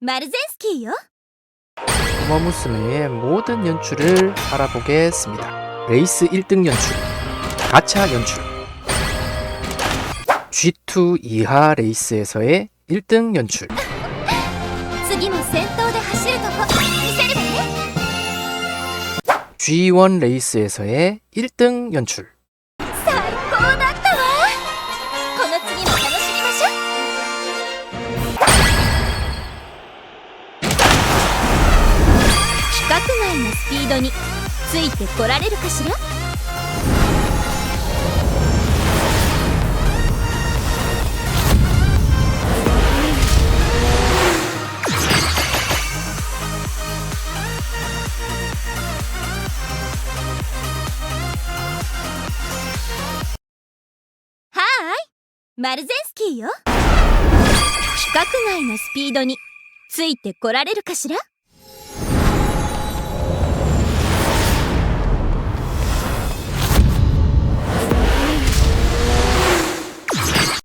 マルゼンスキーよ. 우마무스메의 모든 연출을 알아보겠습니다. 레이스 1등 연출, 가차 연출, G2 이하 레이스에서의 1등 연출, 次も先頭で走るとこ見せるわね G1 레이스에서의 1등 연출, 最高 外のスピードについてこられるかしら？はいマルゼンスキーよ。規格外のスピードについてこられるかしら？